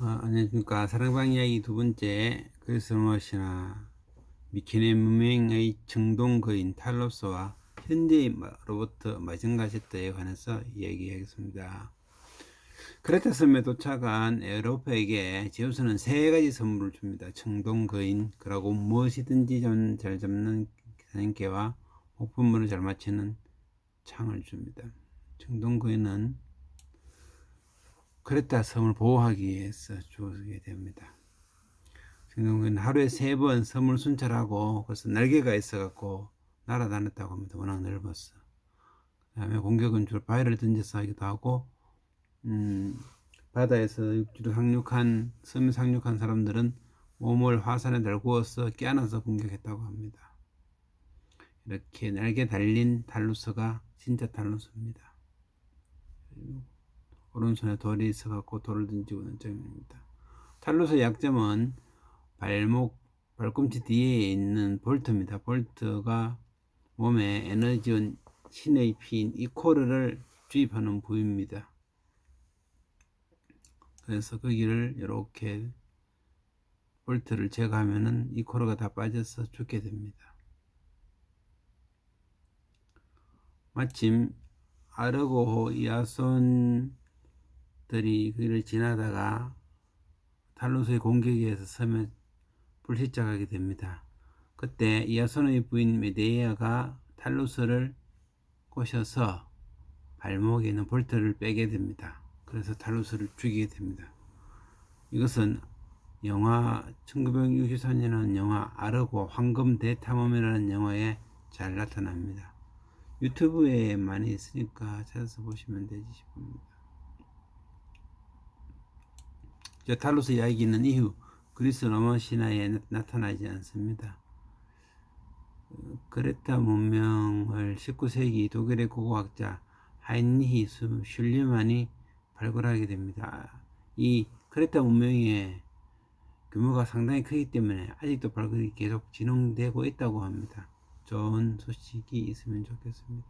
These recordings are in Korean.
어, 안녕하십니까. 사랑방 이야기 두 번째, 그리스머시나 미케네 문명의 정동 거인 탈로스와 마- 로봇 마징가 제트에 관해서 이야기하겠습니다. 크레타 섬에 도착한 에로파에게 제우스는 세 가지 선물을 줍니다. 청동 거인, 그리고 무엇이든지 좀잘 잡는 기사님께와 목품물을 잘 맞추는 창을 줍니다. 청동 거인은 크레타 섬을 보호하기 위해서 주게 됩니다. 성경은 하루에 세 번 섬을 순찰하고 그래서 날개가 있어갖고 날아다녔다고 합니다. 워낙 넓었어. 그 다음에 공격은 주로 바위를 던져서 하기도 하고, 음, 바다에서 육지로 상륙한 섬에 상륙한 사람들은 몸을 화산에 달구어서 깨안아서 공격했다고 합니다. 이렇게 날개 달린 탈루스가 진짜 탈루스입니다. 오른손에 돌이 있어갖고 돌을 던지고 있는 장면입니다. 탈루스의 약점은 발목, 발꿈치 뒤에 있는 볼트입니다. 볼트가 몸에 에너지원 신의 피인 이코르를 주입하는 부위입니다. 그래서 거기를 이렇게 볼트를 제거하면은 이코르가 다 빠져서 죽게 됩니다. 마침 아르고호 이아손 들이 그를 지나다가 탈루스의 공격에 의해서 섬에 불시착하게 됩니다. 그때 이아손의 부인 메데이아가 탈루스를 꼬셔서 발목에 있는 볼트를 빼게 됩니다. 그래서 탈루스를 죽이게 됩니다. 이것은 영화 1964년은 영화 아르고 황금 대탐험이라는 영화에 잘 나타납니다. 유튜브에 많이 있으니까 찾아서 보시면 되지 싶습니다. 저 탈로스 이야기는 이후 그리스 로마 신화에 나- 나타나지 않습니다. 어, 크레타 문명을 19세기 독일의 고고학자 하인리히 수- 슐리만이 발굴하게 됩니다. 이 크레타 문명의 규모가 상당히 크기 때문에 아직도 발굴이 계속 진행되고 있다고 합니다. 좋은 소식이 있으면 좋겠습니다.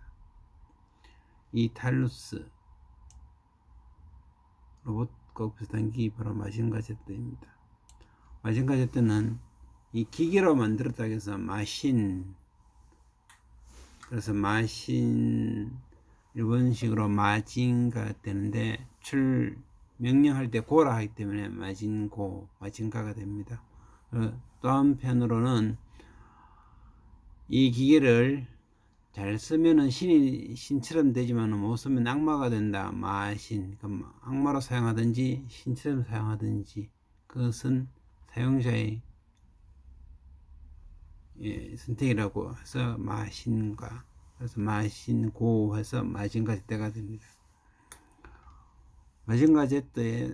이 탈루스 로봇 과 비슷한 기 바로 마신가 제트입니다. 마신가 제트는 이 기계로 만들었다고 해서 마신 그래서 마신 일본식으로 마진가 되는데 출 명령할 때 고라 하기 때문에 마진고 마진가가 됩니다. 어, 또 한편으로는 이 기계를 잘 쓰면은 신이 신처럼 되지만 못 쓰면 악마가 된다. 마신. 악마로 사용하든지 신처럼 사용하든지 그것은 사용자의 예, 선택이라고 해서 마신과 그래서 마신고 해서 마진가 제때가 됩니다. 마진가 제때의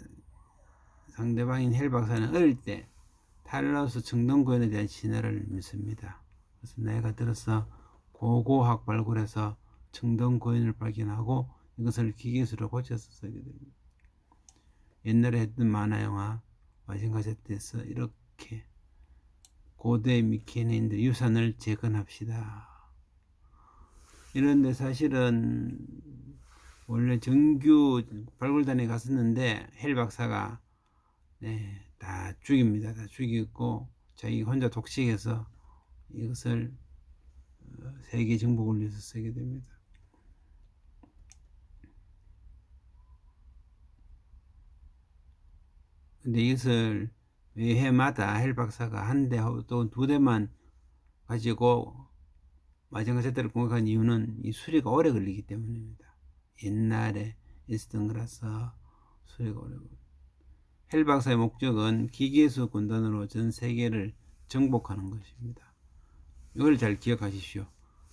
상대방인 헬 박사는 어릴 때 탈러스 청동구연에 대한 신화를 믿습니다. 그래서 나이가 들어서 고고학 발굴해서 청동 고인을 발견하고 이것을 기계수로 고쳐서 쓰게 됩니다. 옛날에 했던 만화 영화 마징가 제트에서 이렇게 고대 미케네인들 유산을 재건합시다. 이런데 사실은 원래 정규 발굴단에 갔었는데 헬 박사가 네, 다 죽입니다. 다 죽이고 자기 혼자 독식해서 이것을 어, 세계 정복을 위해서 쓰게 됩니다. 근데 이것을 매 해마다 헬 박사가 한 대또두 대만 가지고 마징가 제트를 공격한 이유는 이 수리가 오래 걸리기 때문입니다. 옛날에 있었던 거라서 수리가 오래 걸립니다. 헬 박사의 목적은 기계수 군단으로 전 세계를 정복하는 것입니다. 이걸 잘 기억하십시오.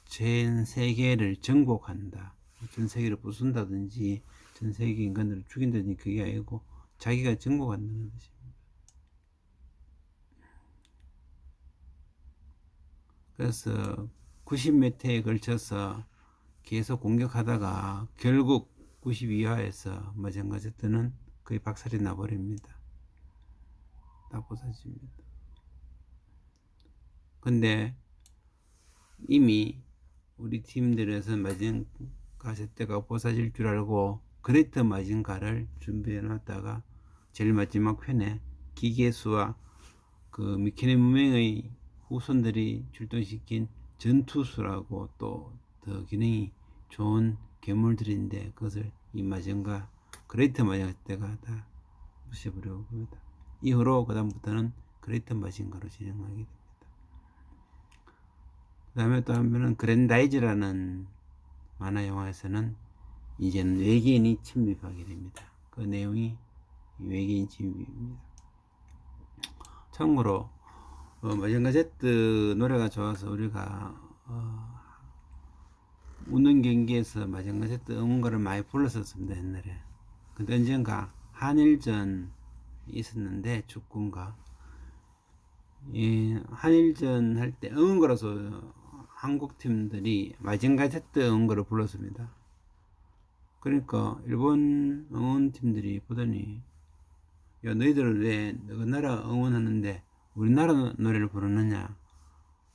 전 세계를 정복한다. 전 세계를 부순다든지 전 세계 인간들을 죽인다든지 그게 아니고 자기가 정복한다는 것입니다. 그래서 90몇 회에 걸쳐서 계속 공격하다가 결국 92화에서 마찬가지 때는 거의 박살이 나버립니다. 다 부서집니다. 근데 이미 우리 팀들에서 마징가 제때가 부서질 줄 알고 그레이트 마징가를 준비해 놨다가 제일 마지막 편에 기계수와 그 미케네 문명의 후손들이 출동시킨 전투수라고 또 더 기능이 좋은 괴물들인데 그것을 이 마징가 그레이트 마징가 때가 다 부셔버리고 봅니다. 이후로 그 다음부터는 그레이트 마징가로 진행하게 됩니다. 그 다음에 또 한편은 그랜다이즈라는 만화 영화에서는 이제는 외계인이 침입하게 됩니다. 그 내용이 외계인 침입입니다. 참고로 어, 마징가 제트 노래가 좋아서 우리가 어, 웃는 경기에서 마징가 제트 응원가를 많이 불렀었습니다 옛날에. 근데 언젠가 한일전 있었는데 축구인가 이 한일전 할 때 응원가로서 한국 팀들이 마징가 제트 응원가를 불렀습니다. 그러니까 일본 응원 팀들이 보더니 야 너희들은 왜그 나라 응원하는데 우리나라 노래를 부르느냐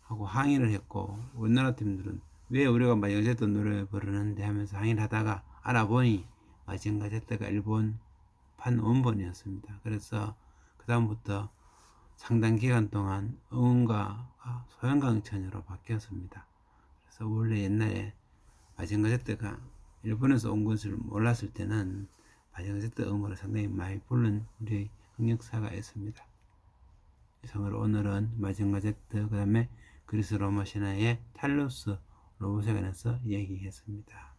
하고 항의를 했고 우리나라 팀들은 왜 우리가 마징가 제트 노래 부르는데 하면서 항의를 하다가 알아보니 마징가 제트가 일본 판 원본이었습니다. 그래서 그 다음부터 상당 기간 동안 응원가가 소형강천으로 바뀌었습니다. 그래서 원래 옛날에 마징가 제트가 일본에서 온 것을 몰랐을 때는 마징가 제트 응원을 상당히 많이 부른 우리 흑역사가 있습니다. 이상으로 오늘은 마징가 제트 그 다음에 그리스 로마 신화의 탈로스 로봇에 관해서 이야기했습니다.